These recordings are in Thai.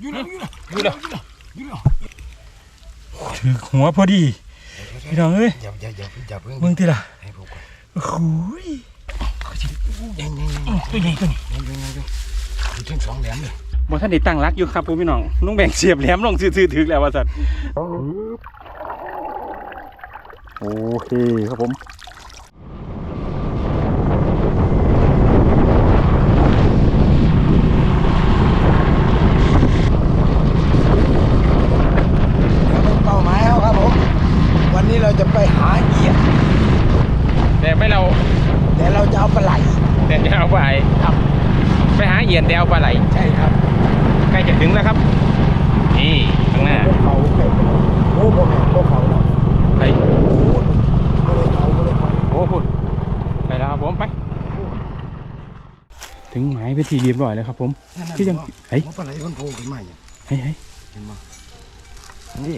อยู่แล้วอยู่แล้วอยู่แล้วอยู่แล้วอยู่แล้วถือหัวพอดีพี่น้องเอ้ยอย่าอย่าอย่าอย่าเพิ่งเบิ่งทีละให้ผมก่อนโอ้โหยยังยังยังอื้อตัวใหญ่ตัวนี้ยังยังยังยังอยู่ทั้งสองแหลมเลยบ่ท่านได้ตั้งรักอยู่ครับพี่น้องลุงแบ่งเสียบแหลมลงซื่อๆถึกแล้วว่าซั่นโอเคครับผม เป้าหมายเขาครับผม วันนี้เราจะไปหาเหยียด แต่ไม่เรา แต่เราจะเอาปลาไหล แต่จะเอาไป ครับ ไปหาเหยียนแต่เอาปลาไหลใช่ครับใกล้จะถึงแล้วครับ นี่ข้างหน้าพวกเขาไก่โอ้พวกแม่พวกเขาเนาะไปโอ้ไม่ได้เขาไม่ได้เขาโอ้พุ่นไปแล้วครับผมไป ถึงหมายไปนทีเรียบร้อยแล้วครับ ผมคือยังเฮ้ยว่าปลาไหลมันโผล่ขึ้นมาอย่างเฮ้ยเฮ้ยเห็นไหมนี่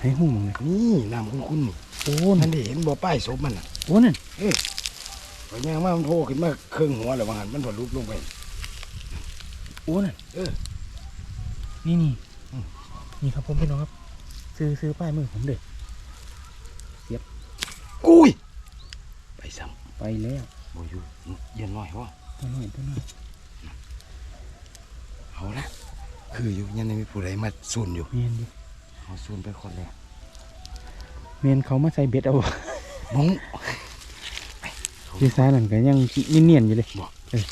ให้หูมึงเลยนี่น้ำคุ้นๆนี่โอ้นั่นั่นนดิเห็นบ่อป้ายศพมันน่ะโอ้นั่นพอแม่งว่ามันโผล่ขึ้นมาเครื่องหัวแล้วว่าหันมันถอดรูปลงไปโอ้นั่นเออ นี่นี่อืมนี่ครับผมพี่น้องครับ ซื้อซื้อป้ายมือผมเด็ดอุ้ย ไปซ้ไปแล้วำบ่อยู่เย็นหน่อยวะตัวน้อยตัวน้อยเอาละคืออยู่ยังไม่มีผู้ใดมาสูนอยู่เมียนดิเอาสูนไปคนแรกเมียนเขามาใส่เบ็ดเอามองดีไซน์นั่นก็ยังเนียนๆอยู่เลยบ่เออ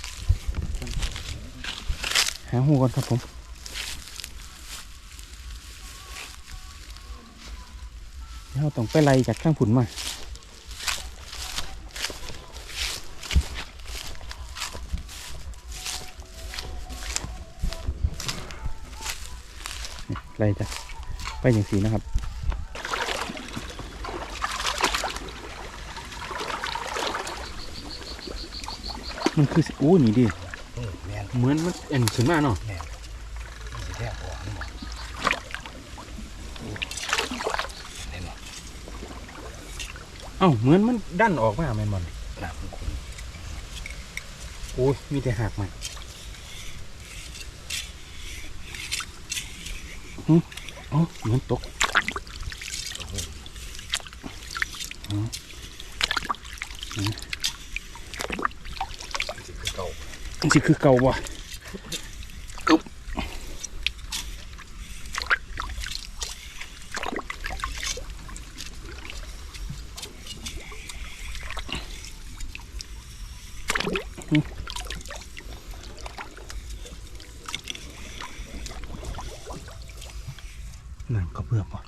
หาหูก่อนครับผมเราต้องไปไล่จากข้างผุนมาไล่จ้ะไปอย่างสีนะครับมันคือสิโอ้นี่ดิ เออแม่นเหมือนมันเอ็นขึ้นมาเนาะแม่นมันสิแทบบ่นี่บ่เห็นบ่เอ้าเหมือนมันดันออกมาแมนบอลน้ำคุ้นโอ้ยมีแต่หักมันหึเอ๋อเหมือนตกอ๋อๆสิคือเก่า มันสิคือเก่าวะอึ๊บนั่นก็เพื่อกว่ะ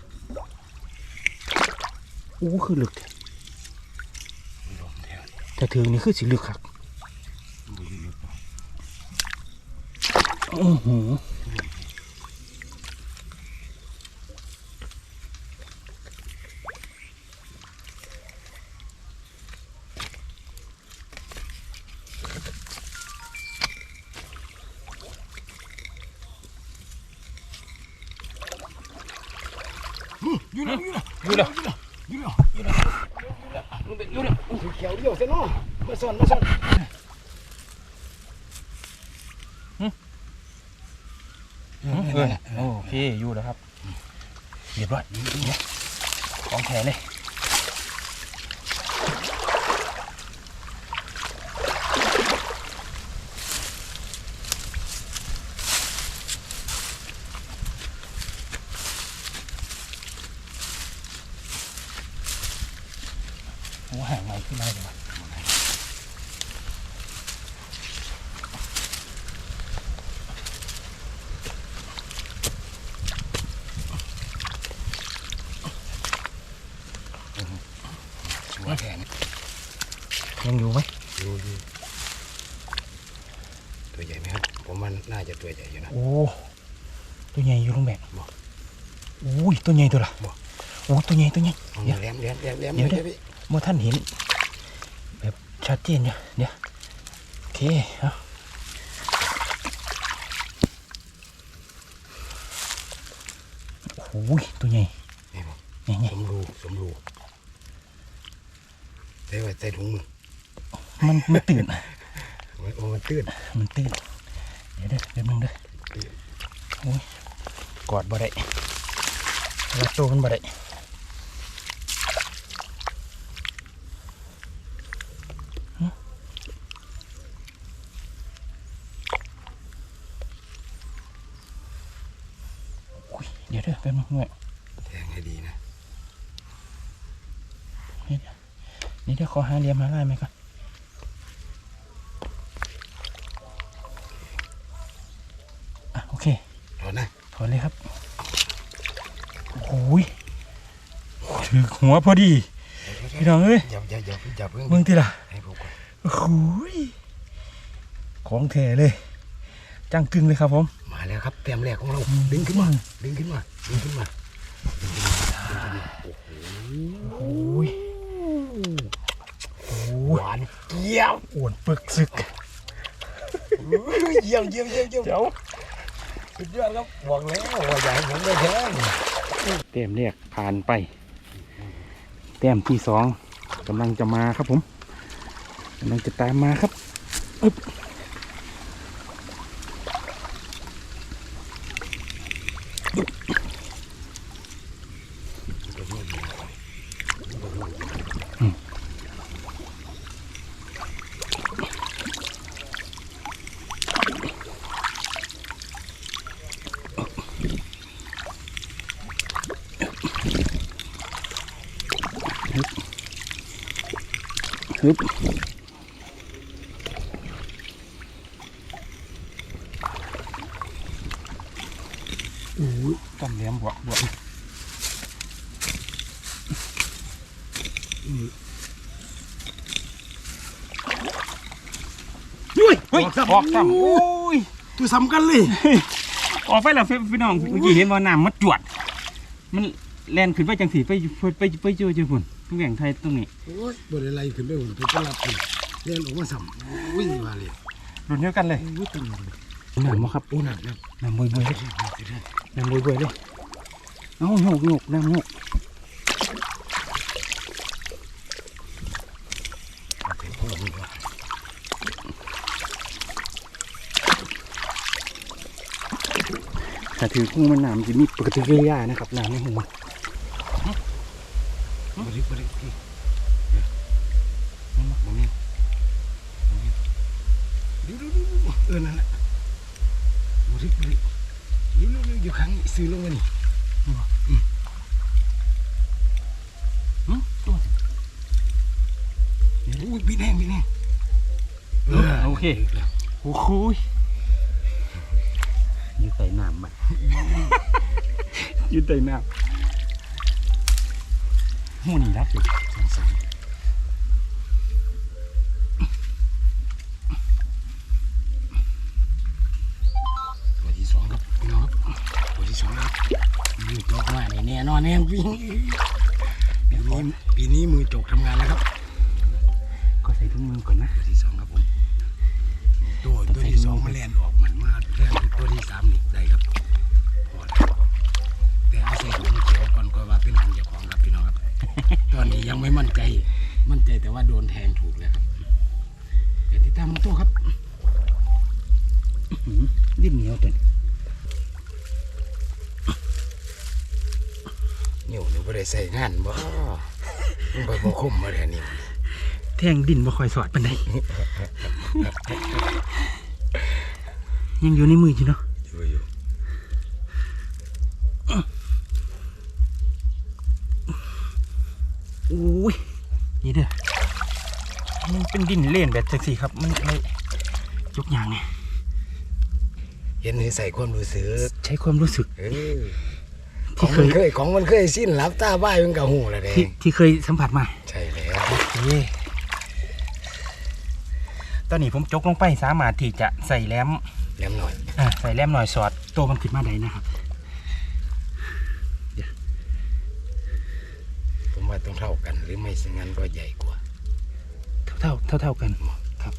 โอ้คือลึกแท้ลมแทนแต่ถึงนี่คือสิลึกครับบ่อยู่ลึกบ่ โอ้โหอยู่แล้วอยู่แล้วอยู่แล้วอยู่แล้วอยู่แล้วอยู่แล้วสีเขียวเดียวซะเนาะมาซ่อนมาซ่อน เออโอเคอยู่แล้วครับเรียบร้อยของแท้เลย โอ้ห่างไงขึ้นมาเลยวะ ชัวร์แทน ยังอยู่ไหมดูดูตัวใหญ่ไหมครับ ผมมันน่าจะตัวใหญ่อยู่นะ โอ้ตัวใหญ่อยู่ตรงแบบบ่โอ้ยตัวใหญ่ตัวละบ่โอ้ตัวใหญ่ตัวใหญ่เอาเดี๋ยวแหลมแหลมแหลมแหลมเดี๋ยวเดี๋ยวพี่เมื่อท่านเห็น แบบชัดเจนเนี่ยเดี๋ยวโอเคเอาโอ้ยตัวใหญ่นี่บ่ใหญ่ใหญ่สมรูสมรูใส่ไว้ใส่ถุงมือ มันมันตื่นมันโอ้มันตื้นมันตื่นเดี๋ยวเด้อเดี๋ยวนึงเด้อโอ้ยกอดบ่ได้รัดตัวมันบ่ได้หึอุ๊ยเดี๋ยวเด้อแป๊บนึงเมื่อยแทงให้ดีนะนี่เดี๋ยวนี่เดี๋ยวขอหาเหลี่ยมหาลายไหมก่อน ถอนเลยครับโอ้ยถือหัวพอดี พี่น้องเอ้ยอย่าอย่าอย่าอย่าเพิ่งมึงทีละให้ผมก่อนโอ้ยของแท้เลย จังกึ่งเลยครับผม มาแล้วครับเต็มแรกของเราอืมดึงขึ้นมา ดึงขึ้นมา ดึงขึ้นมาโอ้ยโอ้ยหวานเจี๊ยบอ้วนปึกซึกเยี่ยมเยี่ยมเยี่ยมเยี่ยมเจ้า สุดยอดครับบอกแล้วว่าอย่าให้ผมได้แทงเต็มเรียกผ่านไป แต้มที่สองกำลังจะมาครับผมกำลังจะตามมาครับอึ๊บ ฮึบโอ้ยกำเหลี่ยมบวกบวกด้วยเฮ้ยออกซ้ำโอ้ยตัวสำคัญเลย ออกไปแล้วพี่น้องเมื่อกี้เห็นว่าน้ำมันจวด มันแล่นขึ้นไปจังสีไปไปไปไปเจอเจอพุ่น ทุกอย่างไทยตรงนี้โอ้ยบริไรขึ้นไปหุ่นทุกคนรับไปเรียนออกมาสัมวิ่งมาเลยรุ่นเดียวกันเลยวิ่งตึงน้ำมาครับโอ้หนักนะน้ำบวยบวยเลยน้ำบวยบวยเลยเอ้าโยกโยกน้ำโยกถ้าถือกุ้งมันน้ำจะมีปกติกิริยานะครับน้ำในหัว บริบริพี่นี่แมาบ่มีดูดูดูดูเออนั่นแหละบริบริดูดูดูอยู่ข้างนี้ซื้อลงมานี่หึตัวโอ้ยบินแห้งบินแห้งโอเคโอ้โหยอยู่ใต้น้ำมันอยู่ใต้น้ำ หูนี่รักอยู่ตัวที่สองครับพี่น้องครับตัวที่สองครับมือจกมานี่แน่นอนแน่วิ่ง นนี้ยังไม่มั่นใจ มั่นใจแต่ว่าโดนแทงถูกแล้วครับเดี๋ยวติดตามมาตัวครับอื้อหือดิ้นเหนียวตัวนี้นิ้วนี่บ่ได้ใส่งานบ่มันไปบ่คมมาแล้นี่แทงดินบ่ค่อยสอดปานใดยังอยู่ในมืออยู่เนาะอยู่อยู่ อ้ยนี่เด้อมันเป็นดินเล่นแบบจังสี่ครับ มันอะไรยกอย่างเนี่ยเห็นนี่ใส่ความรู้สึกใช้ความรู้สึกเออขที่องเคมันยเคยของมันเคยสิ้นรับตาบ้ายมันก็หูแล้วเด้ที่ที่เคยสัมผัสมา ใช่แล้วเอ้ตอนนี้ผมจกลงไปสามารถที่จะใส่แหลมแหลมหน่อยอ่าใส่แหลมหน่อยสอดตัวมันขึ้นมาได้นะครับ ผมว่า ต้องเท่ากันหรือไม่งั้นก็ใหญ่กว่าเท่า เท่าเท่าเท่ากันครับ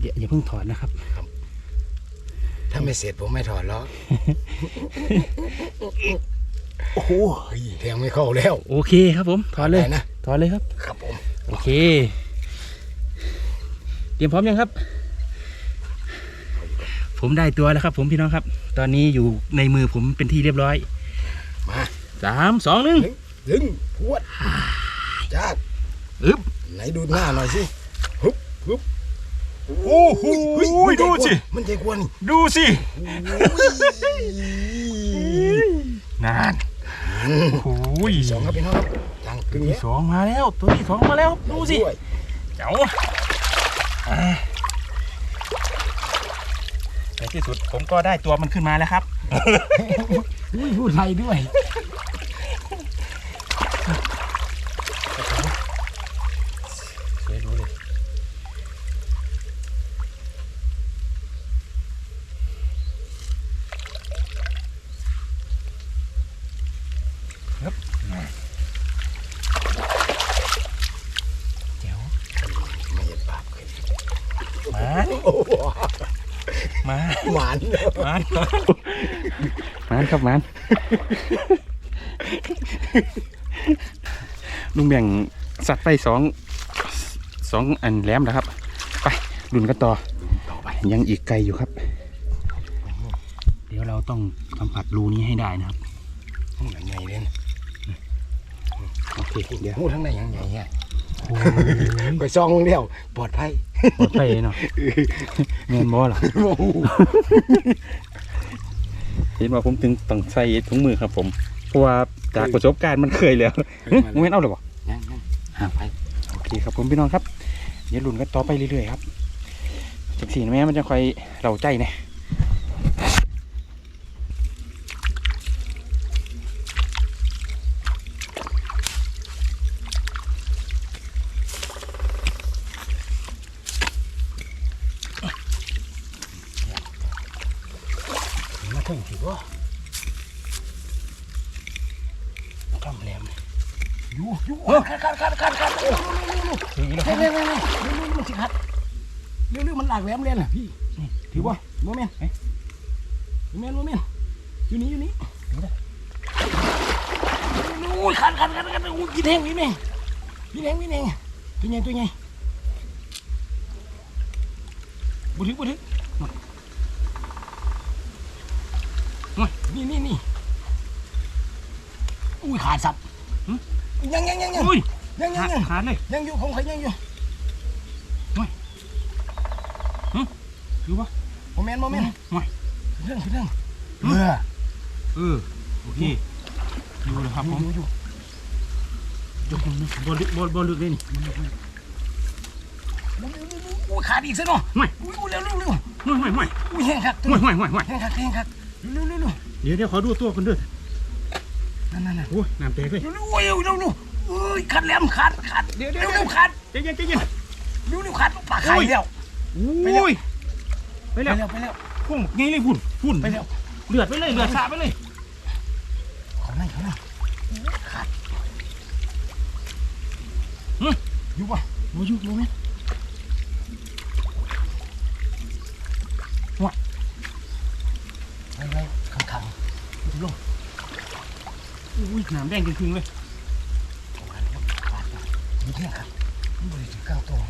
อย่าอย่าเพิ่งถอดนะครับ ถ้าไม่เสร็จผมไม่ถอดล้อกโอ้โหเฮ้ยแทงไม่เข้าแล้ว โอเคครับผม ถอดเลยได้นะถอดเลยครับ ครับผม โอเค เตรียมพร้อมยังครับไฟผมได้ตัวแล้วครับ ผมพี่น้องครับ ตอนนี้อยู่ในมือผมเป็นที่เรียบร้อย มา สามสองหนึ่งดึงพวดจ้าอึ๊บไหนดูหน้าหน่อยสิฮึบฮึบโอ้โหเฮ้ยมันใจดูสิกวนมันใจกวนนี่ดูสิโอ้ยนานโอ้ยสองครับพี่น้องครับจังกึ่งที่เนี้ยสองมาแล้ว ตัวที่สองมาแล้ว ดูสิด้วยเจ๋วอ่าในที่สุดผมก็ได้ตัวมันขึ้นมาแล้วครับ อุ้ยพูดไทยด้วยสวยรู้เลยครับเจ๋วไม่เห็นปากเลยมาโอ้โหมา หวานเนอะมานมานครับมานลุงแบ่งสัตว์ไปสองสองอันแหลมนะครับ ไปดุนกันต่อต่อไปยังอีกไกลอยู่ครับ เดี๋ยวเราต้องสัมผัสรูนี้ให้ได้นะครับห้องหลังใหญ่เลยนะโอเคเดี๋ยวหูทั้งในยังใหญ่เนี่ยโอ้ยไปซองเดียวปลอดภัยปลอดภัยเนาะเงินบ่หรอโอ้โห เห็นว่าผมถึงต้องใส่ถุงมือครับ ผม เพราะว่าจากประสบการณ์มันเคยแล้วโมเมนต์เอาเลยบ่ยังยังห่างไปโอเคครับผมพี่น้องครับ เดี๋ยวลุ้นกันต่อไปเรื่อยๆครับจากสีแม่มันจะค่อยเราใจเนี่ย คัดคัดคัดคัดคัดเร็วถือแล้วคเร็รัวบเร็วเร็วเร็วเร็วมันสิคัดเร็วเร็วมันหลากแหลมเล่นน่ะพี่ถือว่าโมเมนต์โมเมนต์โมเมนต์อยู่นี่อยู่นี่โอ้ยคัดคัดคัดคัดโอ้ยกินแห้งกินแห้งกินแห้งกินแห้งตัวใหญ่ตัวใหญ่บุถึกบุถึกนี่นี่นี่อุ้ยขาดสับ ยังยังยังยังอุ้ยยังยังขาดยังขาดเลยยังอยู่ของใครยังอยู่ถือว่าโมเมนต์โมเมนต์ห่วยเรื่องคือเรื่องเออเออโอเคดูเลยครับอผยู่มอยู่อยู่ยกมือบอลลึกบอลบอลลึกเลยนี่อุ้ยขาดอีกซะเนาะห่วยอุ้ยอุ้ยเร็วเร็วเร็วห่วยห่วยห่วยอุ้ยแห้งคักตัวห่วยห่วยห่วยห่วยแห้งคักแห้งคักเร็วเร็วเร็วเดี๋ยวเดี๋ยวขอดูตัวคนเด้อ นั่นนั่นนั่นโอ้ยน้ำแตกเลยเร็วเร็วเร็วเร็วเร็วเอ้ยขาดแหลมขาดขาดเดี๋ยวเดี๋ยวเร็วเร็วขาดใจเย็นใจเย็นเร็วเร็วขาดปากไข่แล้วโอ้ยไปไปแล้วแล้วไปแล้วพุ่งไงเลยพุ่นพุ่นไปแล้วเลือดไปเลยเลือดสาไปเลยเขาไหนเขาไหนขาดอยู่ปะโอ้ยอยู่รู้ไหม ไปไปขังขังลง อุ้ยน้ำแดงจริงๆเลยขาดแล้วขาดแล้วมีแห้งครับมันบริสุทธิ์กลาตัว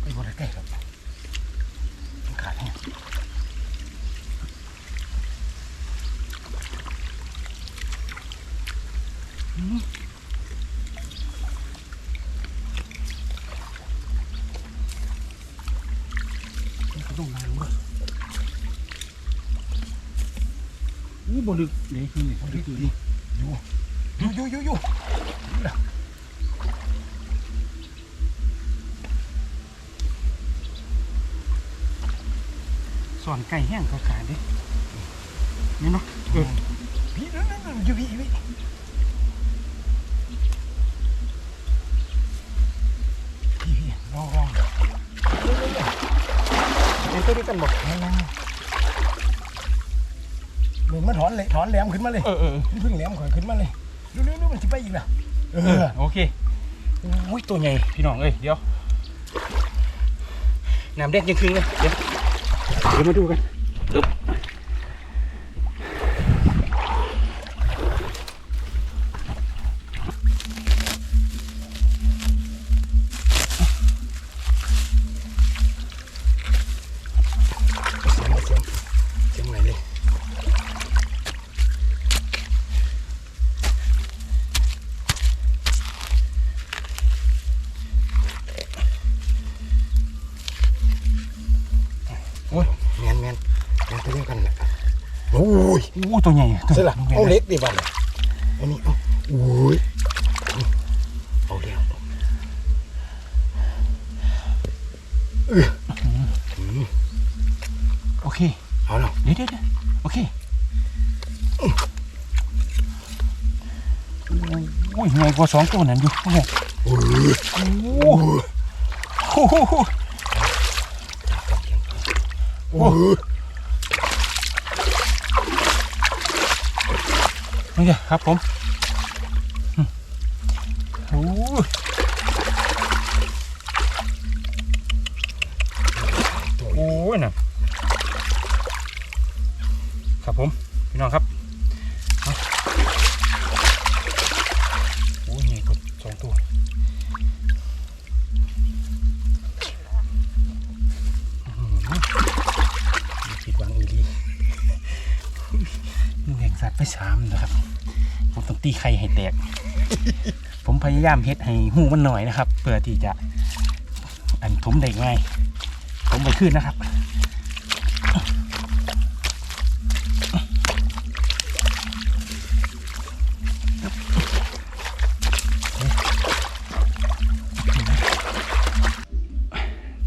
ไปบริใกล้ครับมันขาดแห้งเข บอลลึกเดี๋ยวนี่บอลลึกอยู่นี่อยู่อยู่อยู่อยู่สอนไก่แห้งก็ขาดดินี่เนาะเออพี่นั่นนั่นอยู่พี่พี่พี่พี่ลองลองเป็นตัวเดียวกันบอกนั่นนั่น เหมือนมันถอนเลยถอนแหลมขึ้นมาเลยเออเออเพิ่งแหลมข่อยขึ้นมาเลยเร็วๆๆมันจะไปอีกนะเออโอเคอุ้ยตัวใหญ่พี่น้องเอ้ยเดี๋ยวน้ำแดงยังคืนเลยเดี๋ยวเดี๋ยวมาดูกัน อึ๊บอู้ตัวใหญ่ตัวใช่ล่ะตัวใหญ่เอาเล็กดิบ้านอันนี้เอาโอ้ยเอาเดียวเอออืมโอเคเอาเนาะเดี๋ยวเดี๋ยวเดี๋ยวโอเคโอ้ยใหญ่กว่าสองตัวนั้นอยู่โอ้โหโอ้ยโอ้โหโอ้โห โอ้ย นี่ครับผมโอ้ยโอ้ยนะ ไข่ให้แตก ผมพยายามเฮ็ดให้หูมันหน่อยนะครับ เพื่อที่จะอันผมได้ง่าย ผมไปขึ้นนะครับ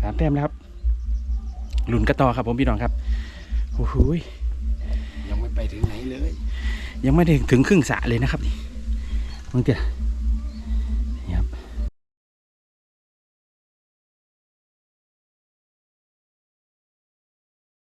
สามแต้มแล้วครับหลุนกระต่อครับผมพี่น้องครับโอ้โหยยังไม่ไปถึงไหนเลย ยังไม่ได้ถึงครึ่งสระเลยนะครับนี่ มันจะ